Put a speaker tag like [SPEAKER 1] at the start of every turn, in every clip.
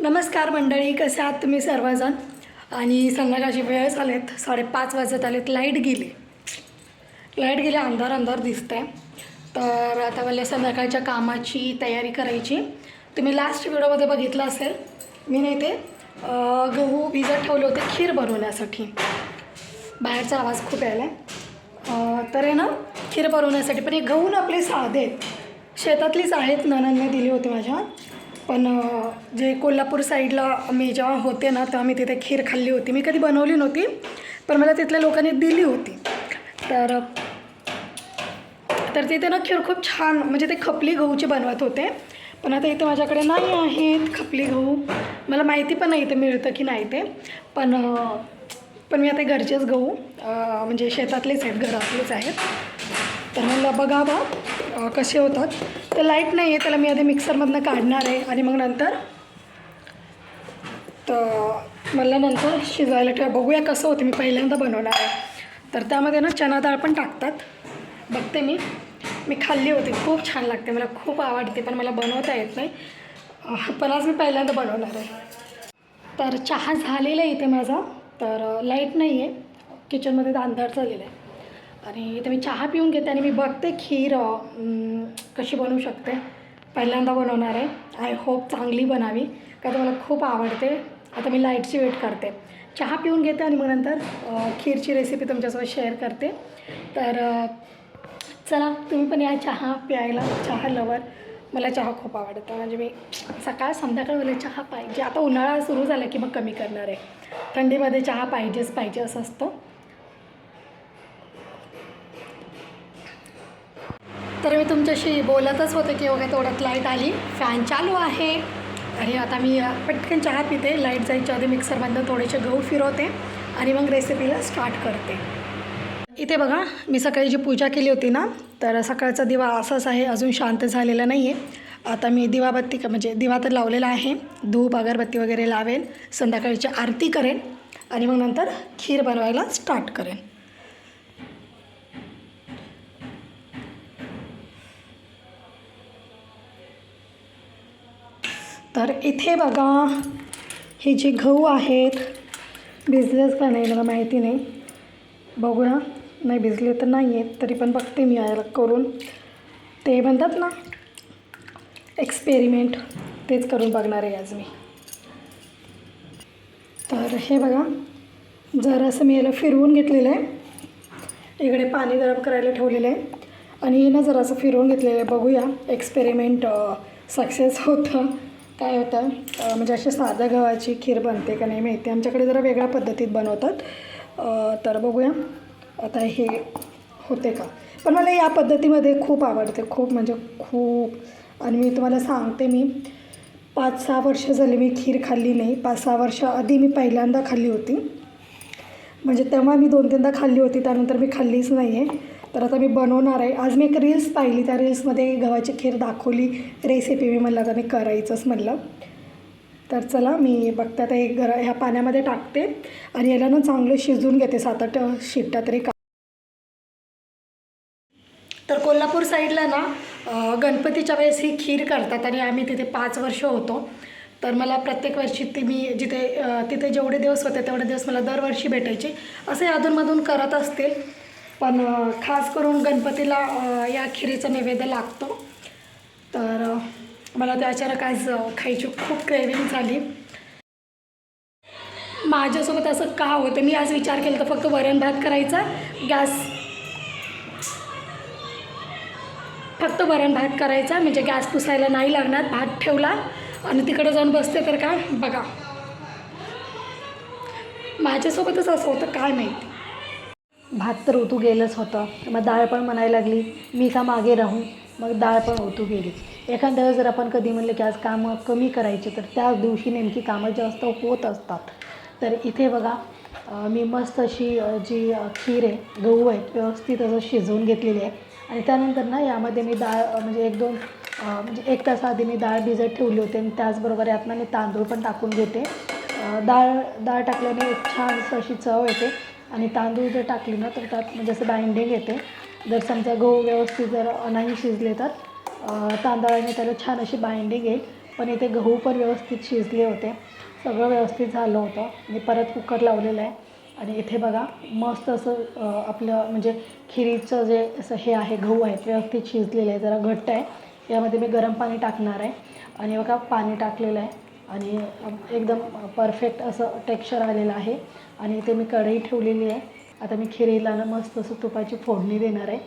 [SPEAKER 1] नमस्कार मंडळी कसे आहात तुम्ही सर्वजण? आणि संध्याकाळची वेळ झालेत साडेपाच वाजत आलेत लाइट गेली. लाइट गेली अंधार अंधार दिसत आहे तर आता मला संध्याकाळच्या कामाची तयारी करायची. तुम्ही लास्ट व्हिडिओमध्ये बघितलं असेल मी नाही ते गहू भिजत ठेवले होते खीर बनवण्यासाठी. बाहेरचा आवाज खूप यायला. आहे तर आहे ना खीर बनवण्यासाठी. पण हे गहू ना आपले साधे आहेत. शेतातलीच आहेत ननंदने दिली होती माझ्या. पण जे कोल्हापूर साईडला मी जेव्हा होते ना तेव्हा मी तिथे खीर खाल्ली होती. मी कधी बनवली नव्हती पण मला तिथल्या लोकांनी दिली होती. तर तर तिथे ना खीर खूप छान म्हणजे ते खपली गहूची बनवत होते. पण आता इथे माझ्याकडे नाही आहेत खपली गहू. मला माहिती पण नाही इथे मिळतं की नाही ते. पण पण मी आता घरचेच गहू म्हणजे शेतातलेच आहेत घरातलेच आहेत. तर मला बघावं. कसे होतात. तर लाइट नाही आहे त्याला मी आधी मिक्सरमधनं काढणार आहे. आणि मग नंतर तर मला नंतर शिजवायला ठेवा. बघूया कसं होतं मी पहिल्यांदा बनवणार आहे. तर त्यामध्ये ना चना डाळ पण टाकतात. बघते मी. मी खाल्ली होती. खूप छान लागते. मला खूप आवडते पण मला बनवता येत नाही. पण आज मी पहिल्यांदा बनवणार आहे. तर चहा झालेला आहे इथे माझा. तर लाइट नाही आहे किचनमध्ये तर अंधार झालेला आहे. आणि इथे मी चहा पिऊन घेते आणि मी बघते खीर कशी बनवू शकते. पहिल्यांदा बनवणार आहे. आय होप चांगली बनावी का तर मला खूप आवडते. आता मी लाईटची वेट करते. चहा पिऊन घेते आणि मग नंतर खीरची रेसिपी तुमच्यासोबत शेअर करते. तर चला तुम्ही पण या चहा प्यायला. चहा लवर मला चहा खूप आवडतं. म्हणजे मी सकाळ संध्याकाळ मला चहा पाहिजे. आता उन्हाळा सुरू झाला की मग कमी करणार आहे. थंडीमध्ये चहा पाहिजेच पाहिजे असं असतं. तर मी तुमच्याशी बोलतच होते की ओके तेवढ्यात लाइट आली. फॅन चालू आहे. आणि आता मी पटकन चहा पिते. लाइट जायच्या आधी मिक्सरमधनं थोडेसे गहू फिरवते आणि मग रेसिपीला स्टार्ट करते. इथे बघा मी सकाळी जी पूजा केली होती ना तर सकाळचा दिवा असाच आहे अजून शांत झालेला नाही आहे आता मी दिवाबत्ती म्हणजे दिवा तर लावलेला आहे. धूप अगरबत्ती वगैरे लावेन. संध्याकाळची आरती करेन. आणि मग नंतर खीर बनवायला स्टार्ट करेन. तर इथे बघा हे जे गहू आहेत भिजलेच का नाही मला माहिती नाही. बघूया नाही भिजले तर नाही आहेत तरी पण बघते मी याला करून. ते म्हणतात ना एक्सपेरिमेंट तेच करून बघणार आहे आज मी. तर हे बघा जरासं मी याला फिरवून घेतलेलं आहे. इकडे पाणी गरम करायला ठेवलेलं आहे. आणि हे ना जरासं फिरवून घेतलेलं आहे. बघूया एक्सपेरिमेंट सक्सेस होतं. काय होतं म्हणजे अशी साध्या गव्हाची खीर बनते का नाही माहिती. आमच्याकडे जरा वेगळ्या पद्धतीत बनवतात. तर बघूया. आता हे होते का? पण मला या पद्धतीमध्ये खूप आवडते. खूप म्हणजे खूप. आणि मी तुम्हाला सांगते मी पाच सहा वर्ष झाली मी खीर खाल्ली नाही. पाच सहा वर्ष आधी मी पहिल्यांदा खाल्ली होती. म्हणजे तेव्हा मी दोन तीनदा खाल्ली होती त्यानंतर मी खाल्लीच नाही आहे तर आता मी बनवणार आहे. आज मी एक रील्स पाहिली. त्या रील्समध्ये गव्हाची खीर दाखवली. रेसिपी मी म्हणलं आता मी करायचंच म्हणलं. तर चला मी बघते आता एक गर ह्या पाण्यामध्ये टाकते. आणि याला ना चांगलं शिजून घेते. सात आठ शिट्ट्या तरी का तर कोल्हापूर साईडला ना गणपतीच्या वेळेस ही खीर करतात. आणि आम्ही तिथे पाच वर्ष होतो. तर मला प्रत्येक वर्षी ती मी जिथे तिथे जेवढे दिवस होते तेवढे दिवस मला दरवर्षी भेटायचे. असे अधूनमधून करत असतील. पण खास करून गणपतीला या खिरीचा नैवेद्य लागतो. तर मला ते अचानक आज खायची खूप क्रेविंग झाली. माझ्यासोबत असं का होतं मी आज विचार केला तर फक्त वरण भात करायचा गॅस. फक्त वरण भात करायचा म्हणजे गॅस पुसायला नाही लागणार भात ठेवला आणि तिकडे जाऊन बसते तर काय बघा. माझ्यासोबतच असं होतं काय माहिती. भात तर ओतू गेलंच होतं. मग डाळ पण म्हणायला लागली मी का मागे राहू? मग डाळ पण ओतू गेली. एखाद्या वेळेस जर आपण कधी म्हणलं की आज कामं कमी करायची तर त्याच दिवशी नेमकी कामं जास्त होत असतात. तर इथे बघा मी मस्त अशी जी खीर आहे गहू आहे व्यवस्थित असं शिजवून घेतलेली आहे. आणि त्यानंतर ना यामध्ये मी डाळ म्हणजे एक दोन म्हणजे एक तास आधी मी डाळ भिजत ठेवली होती आणि त्याचबरोबर यातनं मी तांदूळ पण टाकून घेते. डाळ डाळ टाकल्याने एक छान अशी चव येते. आणि तांदूळ जर टाकले ना तर त्यात म्हणजे असं बाइंडिंग येते. जर समजा गहू व्यवस्थित जर नाही शिजले तर तांदळाने त्याला छान अशी बाइंडिंग येईल. पण इथे गहू पण व्यवस्थित शिजले होते. सगळं व्यवस्थित झालं होतं. मी परत कुकर लावलेलं आहे. आणि इथे बघा मस्त असं आपलं म्हणजे खिरीचं जे असं हे आहे गहू आहे व्यवस्थित शिजलेलं आहे जरा घट्ट आहे. यामध्ये मी गरम पाणी टाकणार आहे. आणि बघा पाणी टाकलेलं आहे. आणि एकदम परफेक्ट असं टेक्स्चर आलेलं आहे. आणि इथे मी कढई ठेवलेली आहे. आता मी खिरीला ना मस्त असं तुपाची फोडणी देणार आहे.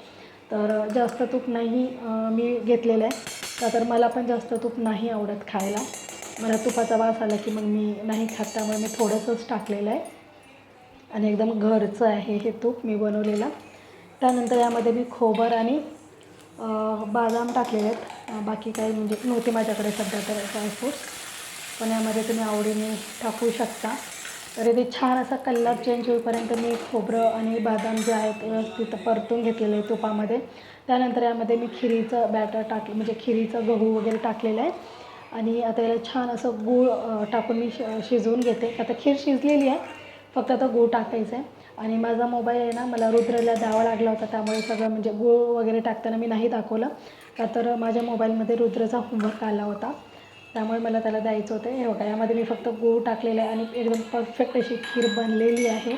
[SPEAKER 1] तर जास्त तूप नाही मी घेतलेलं आहे. का तर मला पण जास्त तूप नाही आवडत खायला. मला तुपाचा वास आला की मग मी नाही खात त्यामुळे मी थोडंसंच टाकलेलं आहे. आणि एकदम घरचं आहे हे तूप मी बनवलेलं. त्यानंतर यामध्ये मी खोबर आणि बादाम बदाम टाकलेले आहेत. बाकी काही म्हणजे नव्हते माझ्याकडे सध्या तर ड्रायफ्रूट्स पण यामध्ये तुम्ही आवडीने टाकू शकता. तर इथे छान असा कलर चेंज होईपर्यंत मी खोबरं आणि बदाम जे आहेत व्यवस्थित परतून घेतलेलं आहे तुपामध्ये. त्यानंतर यामध्ये मी खिरीचं बॅटर टाक म्हणजे खिरीचं गहू वगैरे टाकलेलं आहे. आणि आता याला छान असं गूळ टाकून मी शिजवून घेते. आता खीर शिजलेली आहे फक्त आता गूळ टाकायचं आहे. आणि माझा मोबाईल आहे ना मला रुद्रला द्यावा लागला होता त्यामुळे सगळं म्हणजे गूळ वगैरे टाकताना मी नाही दाखवलं. का तर माझ्या मोबाईलमध्ये रुद्रचा होमवर्क आला होता. त्यामुळे मला त्याला द्यायचं होतं. हे बघा यामध्ये मी फक्त गूळ टाकलेलं आहे आणि एकदम परफेक्ट अशी खीर बनलेली आहे.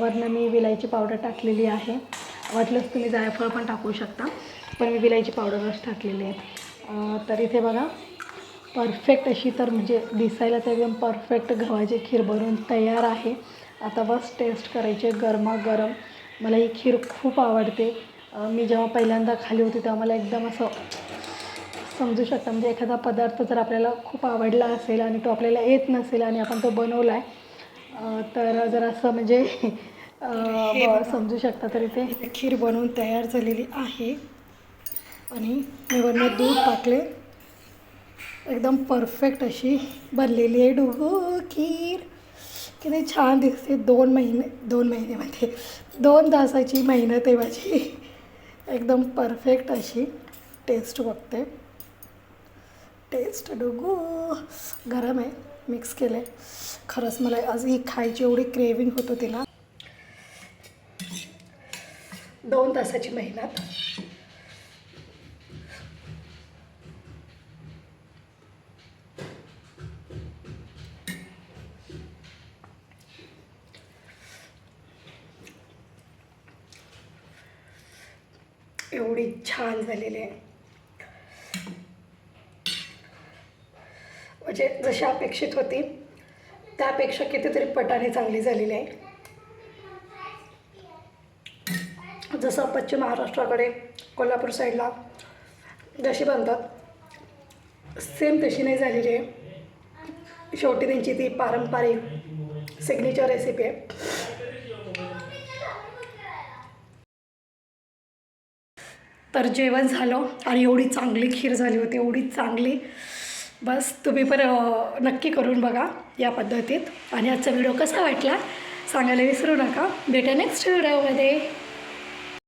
[SPEAKER 1] वरनं मी विलायची पावडर टाकलेली आहे. वाटलंच तुम्ही जायफळ पण टाकू शकता पण मी विलायची पावडरच टाकलेली आहे. तर इथे बघा परफेक्ट अशी तर म्हणजे दिसायला तर एकदम परफेक्ट गव्हाची खीर बनवून तयार आहे. आता बस टेस्ट करायची आहे गरमागरम. मला ही खीर खूप आवडते. मी जेव्हा पहिल्यांदा खाली होती तेव्हा मला एकदम असं समजू शकता. म्हणजे एखादा पदार्थ जर आपल्याला खूप आवडला असेल आणि तो आपल्याला येत नसेल आणि आपण तो बनवला आहे तर जर असं म्हणजे समजू शकता तर इथे खीर बनवून तयार झालेली आहे. आणि मी वरनं दूध टाकले. एकदम परफेक्ट अशी बनलेली आहे डुगो खीर. किती छान दिसते. दोन महिने दोन महिन्यामध्ये. दोन तासाची मेहनत आहे माझी. एकदम परफेक्ट अशी टेस्ट बघते. टेस्ट डोगो. गरम आहे मिक्स केलं आहे खरंच मला आज ही खायची एवढी क्रेविंग होतं तिला. दोन तासाची मेहनत एवढी छान झालेली आहे. म्हणजे जशी अपेक्षित होती त्यापेक्षा कितीतरी पटाने चांगली झालेली आहे. जसं पश्चिम महाराष्ट्राकडे कोल्हापूर साईडला जशी बनतात सेम तशी नाही झालेली आहे. शेवटी त्यांची ती पारंपरिक सिग्नेचर रेसिपी आहे. तर जेवण झालं आणि एवढी चांगली खीर झाली होती एवढी चांगली बस तुम्ही पण नक्की करून बघा या पद्धतीत. आणि आजचा व्हिडिओ कसा वाटला सांगायला विसरू नका. भेटा नेक्स्ट व्हिडिओमध्ये